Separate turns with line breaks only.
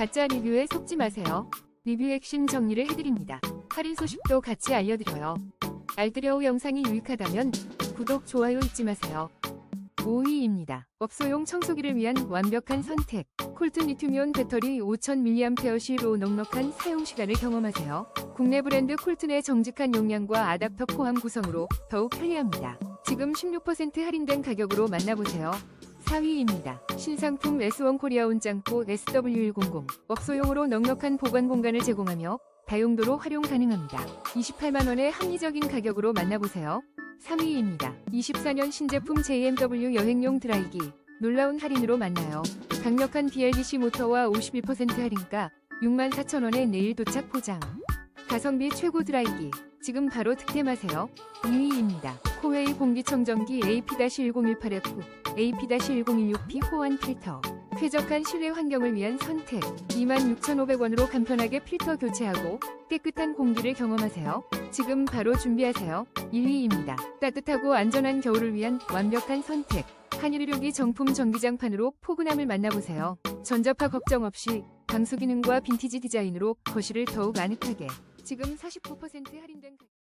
가짜 리뷰에 속지 마세요. 리뷰 핵심 정리를 해드립니다. 할인 소식도 같이 알려드려요. 알뜰여우 영상이 유익하다면 구독, 좋아요 잊지 마세요. 5위입니다. 업소용 청소기를 위한 완벽한 선택. 콜튼 리튬이온 배터리 5000mAh로 넉넉한 사용 시간을 경험하세요. 국내 브랜드 콜튼의 정직한 용량과 아답터 포함 구성으로 더욱 편리합니다. 지금 16% 할인된 가격으로 만나보세요. 4위입니다. 신상품 S1 코리아 온장포 SW100 업소용으로 넉넉한 보관 공간을 제공하며 다용도로 활용 가능합니다. 28만원의 합리적인 가격으로 만나보세요. 3위입니다. 24년 신제품 JMW 여행용 드라이기 놀라운 할인으로 만나요. 강력한 BLDC 모터와 51% 할인가 64,000원의 내일 도착 포장. 가성비 최고 드라이기 지금 바로 득템하세요. 2위입니다. 공기청정기 AP-1018F AP-1016P 호환 필터 쾌적한 실내 환경을 위한 선택 26,500원으로 간편하게 필터 교체하고 깨끗한 공기를 경험하세요. 지금 바로 준비하세요. 1위입니다. 따뜻하고 안전한 겨울을 위한 완벽한 선택 한일의료기 정품 전기장판으로 포근함을 만나보세요. 전자파 걱정 없이 방수 기능과 빈티지 디자인으로 거실을 더욱 아늑하게 지금 49% 할인된 가격